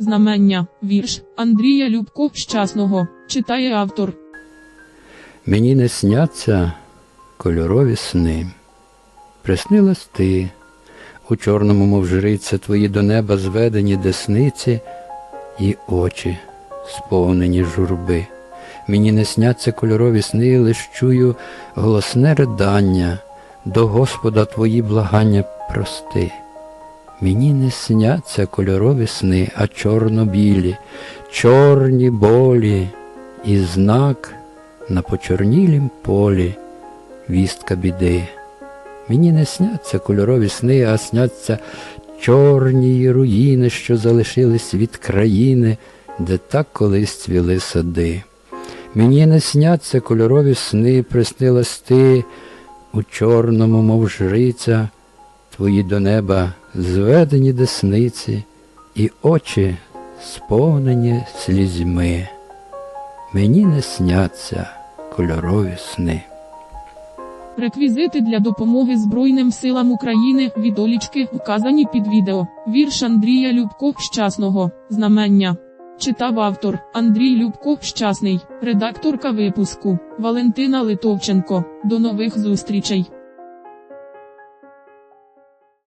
Знамення, вірш Андрія Любко Щасного. Читає автор. Мені не сняться кольорові сни. Приснилась ти, у чорному, мов твої до неба зведені десниці і очі, сповнені журби. Мені не сняться кольорові сни, лиш чую голосне ридання, до Господа твої благання прости. Мені не сняться кольорові сни, а чорно-білі, чорні болі і знак на почорнілім полі вістка біди. Мені не сняться кольорові сни, а сняться чорні руїни, що залишились від країни, де так колись цвіли сади. Мені не сняться кольорові сни, приснилась ти у чорному, мов жриця, твої до неба зведені десниці, і очі сповнені слізьми. Мені не сняться кольорові сни. Реквізити для допомоги Збройним силам України відолічки вказані під відео. Вірш Андрія Любко Щасного. Знамення. Читав автор Андрій Любко Щасний, редакторка випуску Валентина Литовченко. До нових зустрічей.